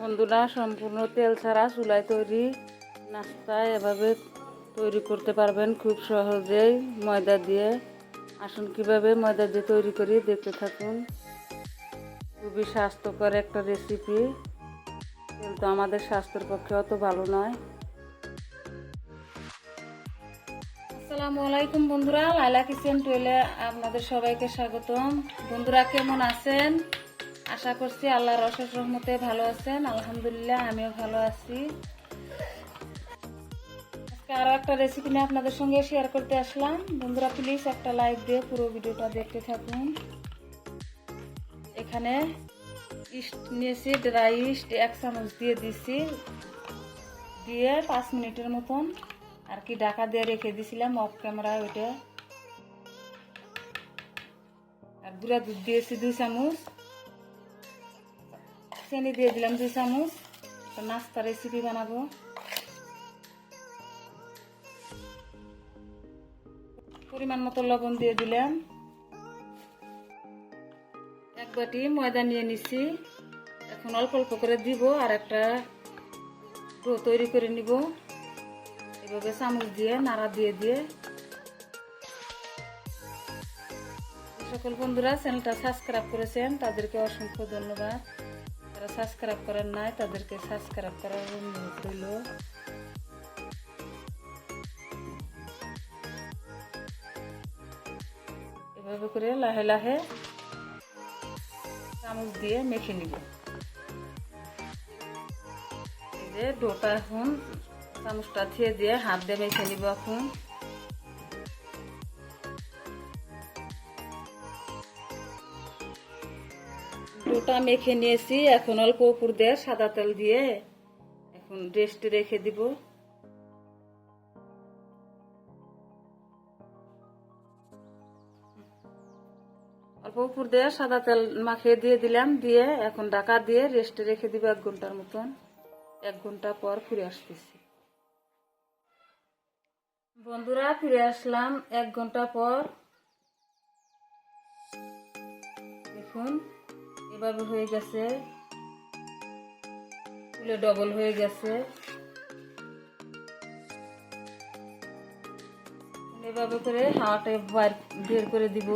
বন্ধুরা, সম্পূর্ণ তেল ছাড়া চুলায় তৈরি নাস্তা এভাবে তৈরি করতে পারবেন খুব সহজেই ময়দা দিয়ে। আসুন কীভাবে ময়দা দিয়ে তৈরি করি, দেখতে থাকুন। খুবই স্বাস্থ্যকর একটা রেসিপি তেল তো আমাদের স্বাস্থ্যের পক্ষে অত ভালো নয়। আসসালামু আলাইকুম বন্ধুরা লাইলা কিচেন টুয়েলে আপনাদের সবাইকে স্বাগতম। বন্ধুরা, কেমন আছেন? আশা করছি আল্লাহর অশেষ রহমতে ভালো আছেন। আলহামদুলিল্লাহ, আমিও ভালো আছি। আজকে আরও একটা রেসিপি নিয়ে আপনাদের সঙ্গে শেয়ার করতে আসলাম। বন্ধুরা প্লিজ একটা লাইক দিয়ে পুরো ভিডিওটা দেখতে থাকুন। এখানে ইস্ট নিয়েছি ড্রাই ইস্ট এক চামচ দিয়ে দিছি। দিয়ে পাঁচ মিনিটের মতন আর কি ঢাকা দিয়ে রেখে দিছিলাম অফ ক্যামেরায় ওইটা। আর গুঁড়া দুধ দিয়েছি দুই চামচ। চিনি দিয়ে দিলাম দুই চামচ। নাস্তা রেসিপি বানাবো। পরিমাণ মতো লবণ দিয়ে দিলাম। এক বাটি ময়দা নিয়ে নিছি। এখন অল্প অল্প করে দিব আর একটা ডো তৈরি করে নিব। এভাবে চামচ দিয়ে, নাড়া দিয়ে দিয়ে। সকল বন্ধুরা চ্যানেলটা সাবস্ক্রাইব করেছেন, তাদেরকে অসংখ্য ধন্যবাদ। যারা সাবস্ক্রাইব করেন নাই, তাদেরকে সাবস্ক্রাইব করার অনুরোধ রইল। এভাবে করে লাহে লাহে চামচ দিয়ে মেখে নিব। যে ডোটা এখন চামচটা থিয়ে দিয়ে হাত দিয়ে মেখে নিব এখন। ডোটা মেখে নিয়েছি, এখন অল্প উপর দিয়ে সাদা তেল দিয়ে এখন রেস্টে রেখে দিব। অল্প উপর দিয়ে সাদা তেল মাখিয়ে দিয়ে দিলাম, দিয়ে এখন ঢাকা দিয়ে রেস্টে রেখে দিব এক ঘণ্টার মতন। এক ঘণ্টা পর ফিরে আসতেছি। বন্ধুরা, ফিরে আসলাম এক ঘণ্টা পর। দেখুন এভাবে হয়ে গেছে। ফুলে ডবল হয়ে গেছে। এভাবে করে বার বের করে দিব।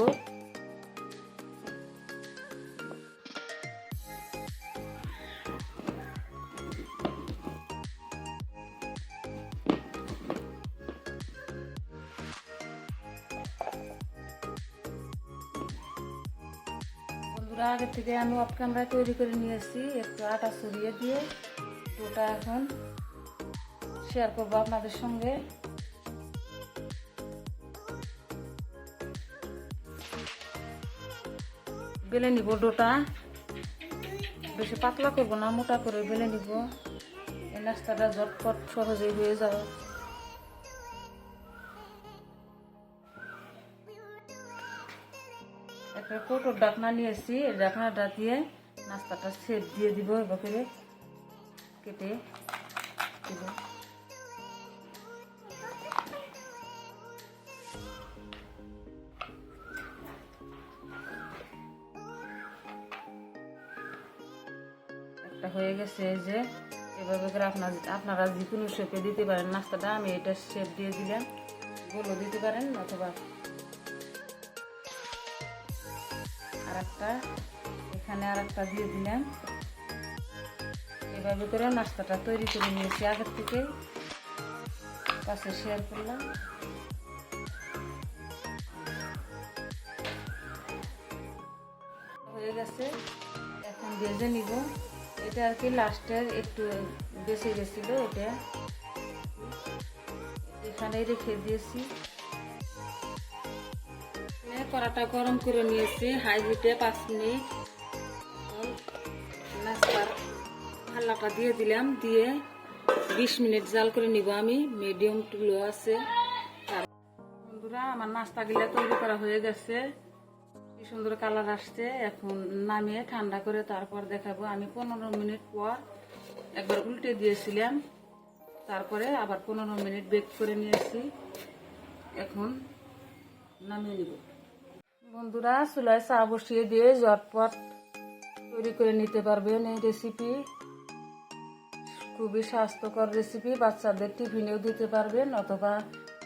বন্ধুরা আগে থেকে আমি অফ ক্যামেরা তৈরি করে নিয়েছি একটু আটা ছড়িয়ে দিয়ে ওটা এখন শেয়ার করব আপনাদের সঙ্গে। বেলে নিব ডোটা। বেশি পাতলা করব না, মোটা করে বেলে নিব। এই নাস্তাটা ঝটপট সহজেই হয়ে যাবে। একটা কোটোর ডাকনা নিয়েছি এই ডাকনাটা দিয়ে নাস্তাটা সেপ দিয়ে দিব এভাবে কেটে দিব। একটা হয়ে গেছে যে, এভাবে করে আপনার আপনারা যে কোনো শেপে দিতে পারেন, নাস্তাটা আমি এটা শেপ দিয়ে দিলাম। গোলও দিতে পারেন অথবা একটা এখানে আর একটা দিয়ে দিলাম। এভাবে করে নাস্তাটা তৈরি করে নিয়েছি। আগের থেকে পাশে শেয়ার করলাম। হয়ে গেছে। এখন ভেজে নিব। এটা আর কি লাস্টের একটু বেঁচে গেছিল এটা। এখানেই রেখে দিয়েছি। কড়াটা গরম করে নিয়েছি, হাই হিটে পাঁচ মিনিট। হাল্লাটা দিয়ে দিলাম, দিয়ে বিশ মিনিট জাল করে নিব আমি মিডিয়াম টু লো আছে। বন্ধুরা, আমার নাস্তাগুলো তৈরি করা হয়ে গেছে। কি সুন্দর কালার আসছে, এখন নামিয়ে ঠান্ডা করে তারপর দেখাবো। আমি পনেরো মিনিট পর একবার উল্টে দিয়েছিলাম, তারপরে আবার পনেরো মিনিট বেক করে নিয়েছি। এখন নামিয়ে নিব। বন্ধুরা, চুলায় চা বসিয়ে দিয়ে ঝটপট তৈরি করে নিতে পারবেন এই রেসিপি খুবই স্বাস্থ্যকর রেসিপি বাচ্চাদের টিফিনেও দিতে পারবেন অথবা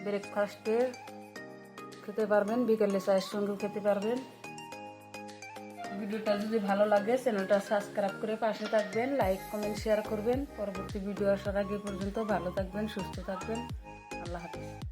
ব্রেকফাস্টে খেতে পারবেন, বিকেলে চায়ের সঙ্গেও খেতে পারবেন। ভিডিওটা যদি ভালো লাগে, চ্যানেলটা সাবস্ক্রাইব করে পাশে থাকবেন লাইক কমেন্ট শেয়ার করবেন। পরবর্তী ভিডিও আসার আগে পর্যন্ত ভালো থাকবেন, সুস্থ থাকবেন। আল্লাহ হাফিজ।